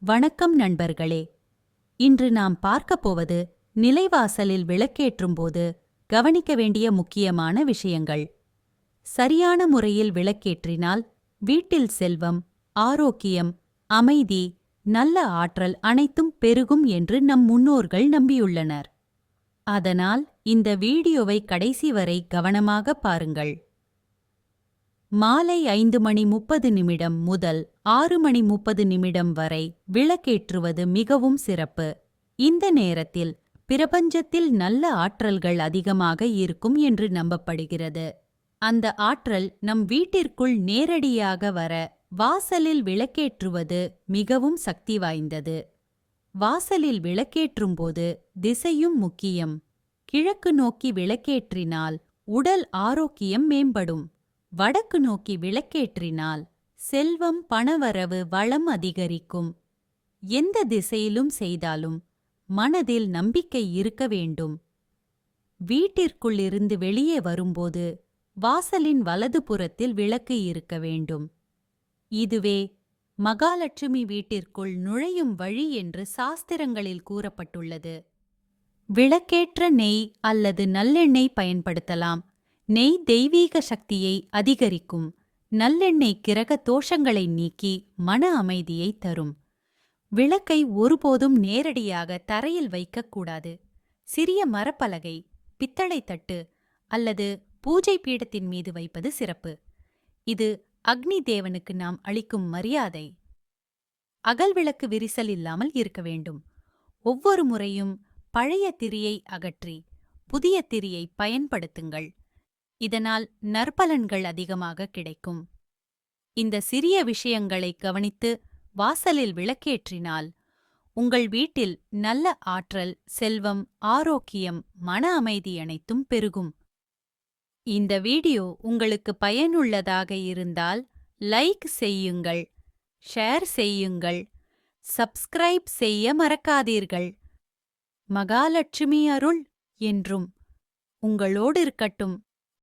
வணக்கம் நண்பர்களே. இன்று நாம் பார்க்கப் போவது நிலைவாசலில் விளக்கேற்றும்போது கவனிக்க வேண்டிய முக்கியமான விஷயங்கள். சரியான முறையில் விளக்கேற்றினால் வீட்டில் செல்வம் ஆரோக்கியம் அமைதி நல்ல ஆற்றல் அனைத்தும் பெருகும் என்று நம் முன்னோர்கள் நம்பியுள்ளனர். அதனால் இந்த வீடியோவை கடைசி வரை கவனமாக பாருங்கள். மாலை ஐந்து மணி முப்பது நிமிடம் முதல் ஆறு மணி முப்பது நிமிடம் வரை விளக்கேற்றுவது மிகவும் சிறப்பு. இந்த நேரத்தில் பிரபஞ்சத்தில் நல்ல ஆற்றல்கள் அதிகமாக இருக்கும் என்று நம்பப்படுகிறது. அந்த ஆற்றல் நம் வீட்டிற்குள் நேரடியாக வர வாசலில் விளக்கேற்றுவது மிகவும் சக்தி வாய்ந்தது. வாசலில் விளக்கேற்றும்போது திசையும் முக்கியம். கிழக்கு நோக்கி விளக்கேற்றினால் உடல் ஆரோக்கியம் மேம்படும். வடக்கு நோக்கி விளக்கேற்றினால் செல்வம் பணவரவு வளம் அதிகரிக்கும். எந்த திசையிலும் செய்தாலும் மனதில் நம்பிக்கை இருக்க வேண்டும். வீட்டிற்குள் இருந்து வெளியே வரும்போது வாசலின் வலதுபுறத்தில் விளக்கு இருக்க வேண்டும். இதுவே மகாலட்சுமி வீட்டிற்குள் நுழையும் வழி என்று சாஸ்திரங்களில் கூறப்பட்டுள்ளது. விளக்கேற்ற நெய் அல்லது நல்லெண்ணெய் பயன்படுத்தலாம். நெய் தெய்வீக சக்தியை அதிகரிக்கும். நல்லெண்ணெய் கிரக தோஷங்களை நீக்கி மன அமைதியை தரும். விளக்கை ஒருபோதும் நேரடியாக தரையில் வைக்கக்கூடாது சிறிய மரப்பலகை பித்தளை தட்டு அல்லது பூஜை பீடத்தின் மீது வைப்பது சிறப்பு. இது அக்னி தேவனுக்கு நாம் அளிக்கும் மரியாதை. அகல் விளக்கு விரிசல் இல்லாமல் இருக்க வேண்டும். ஒவ்வொரு முறையும் பழைய திரியை அகற்றி புதிய திரியை பயன்படுத்துங்கள். இதனால் நற்பலன்கள் அதிகமாக கிடைக்கும். இந்த சிறிய விஷயங்களை கவனித்து வாசலில் விளக்கேற்றினால் உங்கள் வீட்டில் நல்ல ஆற்றல் செல்வம் ஆரோக்கியம் மன அமைதி அனைத்தும் பெருகும். இந்த வீடியோ உங்களுக்கு பயனுள்ளதாக இருந்தால் லைக் செய்யுங்கள் ஷேர் செய்யுங்கள் சப்ஸ்கிரைப் செய்ய மறக்காதீர்கள். மகாலட்சுமி அருள் என்றும் உங்களோடு இருக்கட்டும்.